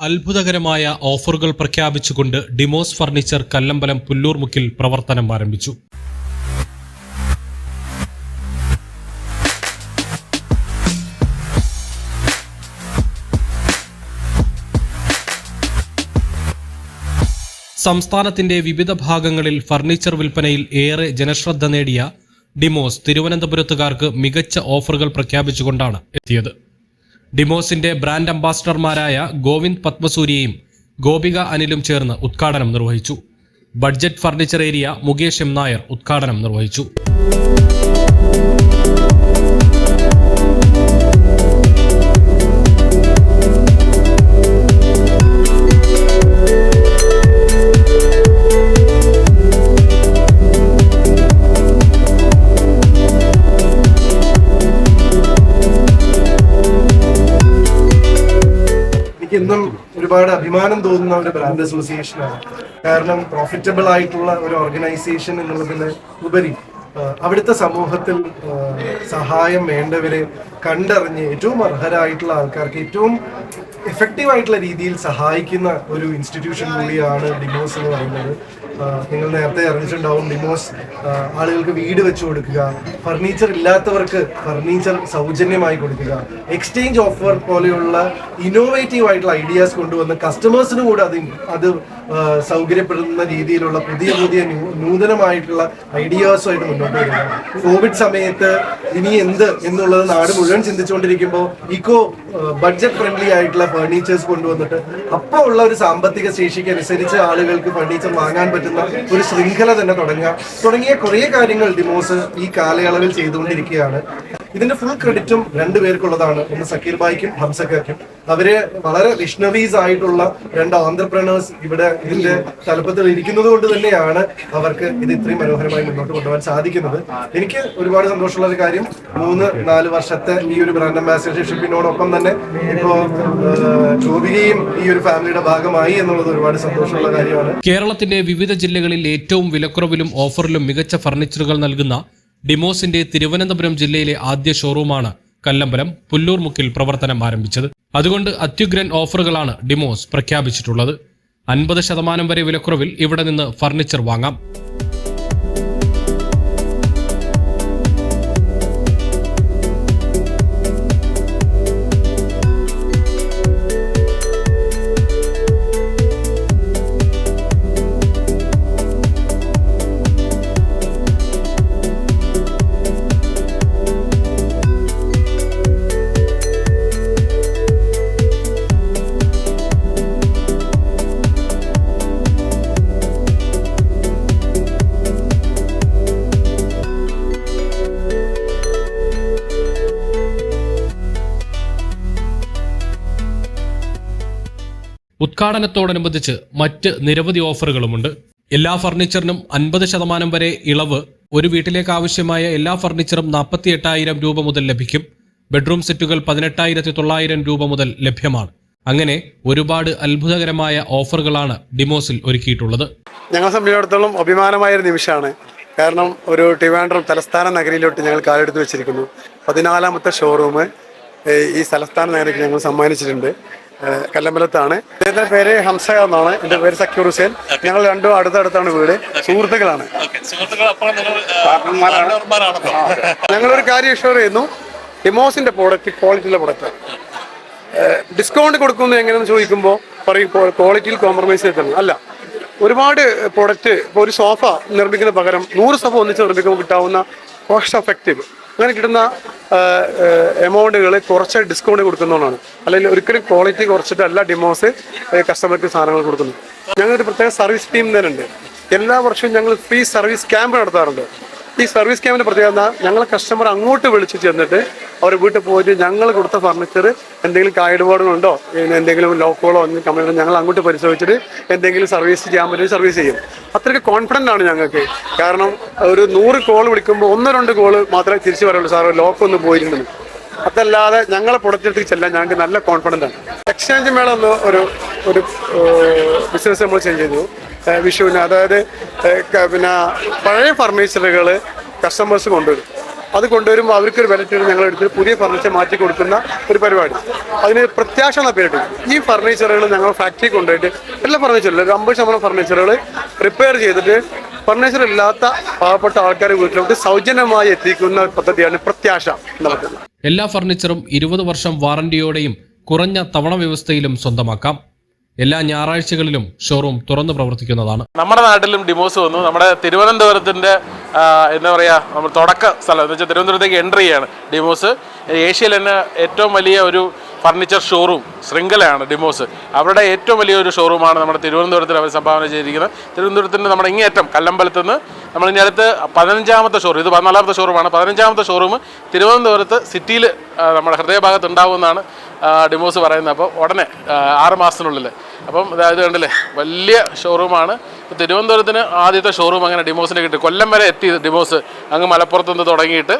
അത്ഭുതകരമായ ഓഫറുകൾ പ്രഖ്യാപിച്ചുകൊണ്ട് ഡിമോസ് ഫർണിച്ചർ കല്ലമ്പലം പുല്ലൂർമുക്കിൽ പ്രവർത്തനം ആരംഭിച്ചു. സംസ്ഥാനത്തിന്റെ വിവിധ ഭാഗങ്ങളിൽ ഫർണിച്ചർ വിൽപ്പനയിൽ ഏറെ ജനശ്രദ്ധ നേടിയ ഡിമോസ് തിരുവനന്തപുരത്തുകാർക്ക് മികച്ച ഓഫറുകൾ പ്രഖ്യാപിച്ചുകൊണ്ടാണ് എത്തിയത്. ഡിമോസിന്റെ ബ്രാൻഡ് അംബാസഡർമാരായ ഗോവിന്ദ് പത്മസൂര്യയും ഗോപിക അനിലും ചേർന്ന് ഉദ്ഘാടനം നിർവഹിച്ചു. Budget furniture area Mukesh M Nair ഉദ്ഘാടനം നിർവഹിച്ചു. എനിക്ക് ഇന്നും ഒരുപാട് അഭിമാനം തോന്നുന്ന ഒരു ബ്രാൻഡ് അസോസിയേഷനാണ് കാരണം പ്രോഫിറ്റബിൾ ആയിട്ടുള്ള ഒരു ഓർഗനൈസേഷൻ എന്നുള്ളതിന് ഉപരി അവിടുത്തെ സമൂഹത്തിൽ സഹായം വേണ്ടവരെ കണ്ടറിഞ്ഞ് ഏറ്റവും അർഹരായിട്ടുള്ള ആൾക്കാർക്ക് ഏറ്റവും എഫക്റ്റീവ് ആയിട്ടുള്ള രീതിയിൽ സഹായിക്കുന്ന ഒരു ഇൻസ്റ്റിറ്റ്യൂഷൻ കൂടിയാണ് ഡിമോസ് എന്ന് പറയുന്നത്. നിങ്ങൾ നേരത്തെ അറിഞ്ഞിട്ടുണ്ടാവും ഡിമോസ് ആളുകൾക്ക് വീട് വെച്ചു കൊടുക്കുക ഫർണിച്ചർ ഇല്ലാത്തവർക്ക് ഫർണിച്ചർ സൗജന്യമായി കൊടുക്കുക എക്സ്ചേഞ്ച് ഓഫർ പോലെയുള്ള ഇന്നോവേറ്റീവ് ആയിട്ടുള്ള ഐഡിയാസ് കൊണ്ടുവന്ന് കസ്റ്റമേഴ്സിന് കൂടെ അത് അത് സൗകര്യപ്പെടുന്ന രീതിയിലുള്ള പുതിയ പുതിയ നൂതനമായിട്ടുള്ള ഐഡിയാസുമായിട്ട് മുന്നോട്ട് വരുന്നത് കോവിഡ് സമയത്ത് ഇനി എന്ത് എന്നുള്ളത് നാട് മുഴുവൻ ചിന്തിച്ചുകൊണ്ടിരിക്കുമ്പോൾ ഇക്കോ ബഡ്ജറ്റ് ഫ്രണ്ട്ലി ആയിട്ടുള്ള ഫേർണിച്ചേഴ്സ് കൊണ്ടുവന്നിട്ട് അപ്പോൾ ഉള്ള ഒരു സാമ്പത്തിക ശേഷിക്ക് അനുസരിച്ച് ആളുകൾക്ക് ഫർണിച്ചർ വാങ്ങാൻ പറ്റുന്ന ഒരു ശൃംഖല തന്നെ തുടങ്ങുക തുടങ്ങിയ കുറേ കാര്യങ്ങൾ ഡിമോസ് ഈ കാലയളവിൽ ചെയ്തുകൊണ്ടിരിക്കുകയാണ്. ഇതിന്റെ ഫുൾ ക്രെഡിറ്റും രണ്ടുപേർക്കുള്ളതാണ് ഒന്ന് സക്കീർ ബായിക്കും ഹംസക്കും അവർ വളരെ വിഷ്ണവീസ് ആയിട്ടുള്ള രണ്ട് ഓന്റർപ്രണേഴ്സ് ഇവിടെ ഇതിന്റെ തലപ്പത്തിൽ ഇരിക്കുന്നത് കൊണ്ട് തന്നെയാണ് അവർക്ക് ഇത് ഇത്രയും മനോഹരമായി മുന്നോട്ട് കൊണ്ടുപോകാൻ സാധിക്കുന്നത്. എനിക്ക് ഒരുപാട് സന്തോഷമുള്ള ഒരു കാര്യം മൂന്ന് നാല് വർഷത്തെ ഈ ഒരു ബ്രാൻഡ് അംബാസിഡർഷിപ്പിനോടൊപ്പം തന്നെ ഇപ്പോ ഗോപികയും ഈ ഒരു ഫാമിലിയുടെ ഭാഗമായി എന്നുള്ളത് ഒരുപാട് സന്തോഷമുള്ള കാര്യമാണ്. കേരളത്തിന്റെ വിവിധ ജില്ലകളിൽ ഏറ്റവും വിലക്കുറവിലും ഓഫറിലും മികച്ച ഫർണിച്ചറുകൾ നൽകുന്ന ഡിമോസിന്റെ തിരുവനന്തപുരം ജില്ലയിലെ ആദ്യ ഷോറൂമാണ് കല്ലമ്പലം പുല്ലൂർമുക്കിൽ പ്രവർത്തനം ആരംഭിച്ചത്. അതുകൊണ്ട് അത്യുഗ്രൻ ഓഫറുകളാണ് ഡിമോസ് പ്രഖ്യാപിച്ചിട്ടുള്ളത്. അൻപത് ശതമാനം വരെ വിലക്കുറവിൽ ഇവിടെ നിന്ന് ഫർണിച്ചർ വാങ്ങാം. ഉദ്ഘാടനത്തോടനുബന്ധിച്ച് മറ്റ് നിരവധി ഓഫറുകളുമുണ്ട്. എല്ലാ ഫർണിച്ചറിനും അൻപത് ശതമാനം വരെ ഇളവ് ഒരു വീട്ടിലേക്ക് ആവശ്യമായ എല്ലാ ഫർണിച്ചറും നാൽപ്പത്തി എട്ടായിരം രൂപ മുതൽ ലഭിക്കും. ബെഡ്റൂം സെറ്റുകൾ പതിനെട്ടായിരത്തി തൊള്ളായിരം രൂപ മുതൽ ലഭ്യമാണ്. അങ്ങനെ ഒരുപാട് അത്ഭുതകരമായ ഓഫറുകളാണ് ഡിമോസിൽ ഒരുക്കിയിട്ടുള്ളത്. ഞങ്ങളെ സംബന്ധിച്ചിടത്തോളം അഭിമാനമായ ഒരു നിമിഷമാണ്. കാരണം ഒരു ട്രിവാൻഡ്രം തലസ്ഥാന നഗരിയിലോട്ട് ഞങ്ങൾ കാലെടുത്ത് വെച്ചിരിക്കുന്നു. പതിനാലാമത്തെ ഷോറൂം ഈ തലസ്ഥാന നഗരിക്ക് ഞങ്ങൾ സമ്മാനിച്ചിട്ടുണ്ട്. കല്ലമ്പലത്താണ്. അദ്ദേഹത്തിന്റെ പേര് ഹംസ എന്നാണ്. എന്റെ പേര് സക്കീർ ഹുസൈൻ. ഞങ്ങൾ രണ്ടും അടുത്തടുത്താണ് വീട്. സുഹൃത്തുക്കളാണ്. ഞങ്ങളൊരു കാര്യം ഇഷ്ടം ചെയ്യുന്നു. ഇമോസിന്റെ പ്രോഡക്റ്റ് ക്വാളിറ്റിയിലെ പ്രൊഡക്റ്റ് ഡിസ്കൗണ്ട് കൊടുക്കുന്നത് എങ്ങനെയെന്ന് ചോദിക്കുമ്പോൾ പറയും ക്വാളിറ്റിയിൽ കോംപ്രമൈസ് ചെയ്തിട്ടുണ്ട്. അല്ല. ഒരുപാട് പ്രൊഡക്റ്റ് ഇപ്പോൾ ഒരു സോഫ നിർമ്മിക്കുന്ന പകരം നൂറ് സോഫ ഒന്നിച്ച് നിർമ്മിക്കുമ്പോൾ കിട്ടാവുന്ന കോസ്റ്റ് എഫക്റ്റീവ്. അങ്ങനെ കിട്ടുന്ന എമൗണ്ടുകൾ കുറച്ച് ഡിസ്കൗണ്ട് കൊടുക്കുന്നതാണ്. അല്ലെങ്കിൽ ഒരിക്കലും ക്വാളിറ്റി കുറച്ചിട്ടല്ല ഡിമോസ് കസ്റ്റമർക്ക് സാധനങ്ങൾ കൊടുക്കുന്നത് ഞങ്ങളൊരു പ്രത്യേക സർവീസ് ടീം തന്നെ ഉണ്ട്. എല്ലാ വർഷവും ഞങ്ങൾ ഫ്രീ സർവീസ് ക്യാമ്പ് നടത്താറുണ്ട്. ഈ സർവീസ് ക്യാമ്പിന്റെ പ്രത്യേകത ഞങ്ങളെ കസ്റ്റമർ അങ്ങോട്ട് വിളിച്ച് ചെന്നിട്ട് അവർ വീട്ടിൽ പോയിട്ട് ഞങ്ങൾ കൊടുത്ത ഫർണിച്ചർ എന്തെങ്കിലും കായിടുപാടുകളുണ്ടോ എന്തെങ്കിലും ലോക്കുകളോ ഒന്നും കമ്പനികളോ ഞങ്ങൾ അങ്ങോട്ട് പരിശോധിച്ചിട്ട് എന്തെങ്കിലും സർവീസ് ചെയ്യാൻ പറ്റും സർവീസ് ചെയ്യും. അത്രയ്ക്ക് കോൺഫിഡന്റ് ആണ് ഞങ്ങൾക്ക്. കാരണം ഒരു നൂറ് കോൾ വിളിക്കുമ്പോൾ ഒന്നോ രണ്ട് കോൾ മാത്രമേ തിരിച്ചു പറയുള്ളൂ സാർ ലോക്ക് പോയിട്ടുണ്ടെന്ന്. അതല്ലാതെ ഞങ്ങളെ പ്രൊഡക്റ്റിലേക്ക് ചെല്ലാൻ ഞങ്ങൾക്ക് നല്ല കോൺഫിഡന്റ് ആണ്. എക്സ്ചേഞ്ച് മേള ഒന്ന് ഒരു ഒരു ബിസിനസ് നമ്മൾ ചെയ്തു. ഏഹ് വിഷുവിന്. അതായത് പിന്നെ പഴയ ഫർണിച്ചറുകൾ കസ്റ്റമേഴ്സ് കൊണ്ടുവരും. അത് കൊണ്ടുവരുമ്പോൾ അവർക്കൊരു വില ഇട്ടിട്ട് ഞങ്ങൾ എടുത്ത് പുതിയ ഫർണിച്ചർ മാറ്റി കൊടുക്കുന്ന ഒരു പരിപാടി. അതിന് പ്രത്യാശ എന്ന പേരിട്ട്. ഈ ഫർണിച്ചറുകൾ ഞങ്ങൾ ഫാക്ടറി കൊണ്ടുപോയിട്ട് എല്ലാ ഫർണിച്ചറിലും ഒരു അമ്പത് ശതമാനം ഫർണിച്ചറുകൾ റിപ്പയർ ചെയ്തിട്ട് ഫർണിച്ചർ ഇല്ലാത്ത പാവപ്പെട്ട ആൾക്കാരെ വീട്ടിലോട്ട് സൗജന്യമായി എത്തിക്കുന്ന പദ്ധതിയാണ് പ്രത്യാശ എല്ലാ ഫർണിച്ചറും ഇരുപത് വർഷം വാറന്റിയോടെയും കുറഞ്ഞ തവണ വ്യവസ്ഥയിലും സ്വന്തമാക്കാം. എല്ലാ ഞായറാഴ്ചകളിലും ഷോറൂം തുറന്നു പ്രവർത്തിക്കുന്നതാണ്. നമ്മുടെ നാട്ടിലും ഡിമോസ് വന്നു. നമ്മുടെ തിരുവനന്തപുരത്തിന്റെ ആ, എന്താ പറയുക നമ്മൾ തുടക്ക സ്ഥലം എന്ന് വെച്ചാൽ തിരുവനന്തപുരത്തേക്ക് എൻട്രി ചെയ്യാണ് ഡിമോസ്. ഏഷ്യയിൽ തന്നെ ഏറ്റവും വലിയ ഒരു ഫർണിച്ചർ ഷോറൂം ശൃംഖലയാണ് ഡിമോസ്. അവരുടെ ഏറ്റവും വലിയ ഒരു ഷോറൂമാണ് നമ്മുടെ തിരുവനന്തപുരത്തിൽ അവർ സംഭാവന ചെയ്തിരിക്കുന്നത്. തിരുവനന്തപുരത്തിന്റെ നമ്മുടെ ഇങ്ങേറ്റം കല്ലമ്പലത്ത് നിന്ന് നമ്മൾ അടുത്ത് പതിനഞ്ചാമത്തെ ഷോറൂം ഇത് പതിനാലാമത്തെ ഷോറൂമാണ് പതിനഞ്ചാമത്തെ ഷോറൂം തിരുവനന്തപുരത്ത് സിറ്റിയിൽ നമ്മുടെ ഹൃദയഭാഗത്ത് ഉണ്ടാവുമെന്നാണ് ഡിമോസ് പറയുന്നത്. അപ്പോൾ ഉടനെ ആറ് മാസത്തിനുള്ളിൽ അപ്പം അതായത് കണ്ടില്ലേ വലിയ ഷോറൂമാണ് ഇപ്പോൾ തിരുവനന്തപുരത്തിന് ആദ്യത്തെ ഷോറൂം അങ്ങനെ ഡിമോസിന് കിട്ടി. കൊല്ലം വരെ എത്തി ഡിമോസ് അങ്ങ് മലപ്പുറത്ത് നിന്ന് തുടങ്ങിയിട്ട്.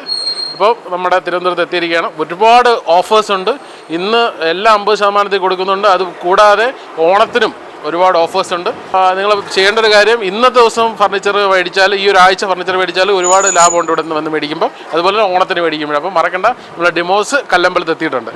ഇപ്പോൾ നമ്മുടെ തിരുവനന്തപുരത്ത് എത്തിയിരിക്കുകയാണ്. ഒരുപാട് ഓഫേഴ്സ് ഉണ്ട്. ഇന്ന് എല്ലാ അമ്പത് ശതമാനത്തിൽ കൊടുക്കുന്നുണ്ട്. അത് കൂടാതെ ഓണത്തിനും ഒരുപാട് ഓഫേഴ്സ് ഉണ്ട്. നിങ്ങൾ ചെയ്യേണ്ട ഒരു കാര്യം ഇന്നത്തെ ദിവസം ഫർണിച്ചർ മേടിച്ചാൽ ഈ ഒരു ആഴ്ച ഫർണിച്ചർ മേടിച്ചാൽ ഒരുപാട് ലാഭമുണ്ട് ഇവിടെ നിന്ന് വന്ന് മേടിക്കുമ്പോൾ അതുപോലെ തന്നെ ഓണത്തിന് മേടിക്കുമ്പോൾ അപ്പോൾ മറക്കണ്ട നമ്മുടെ ഡിമോസ് കല്ലമ്പലത്ത് എത്തിയിട്ടുണ്ട്.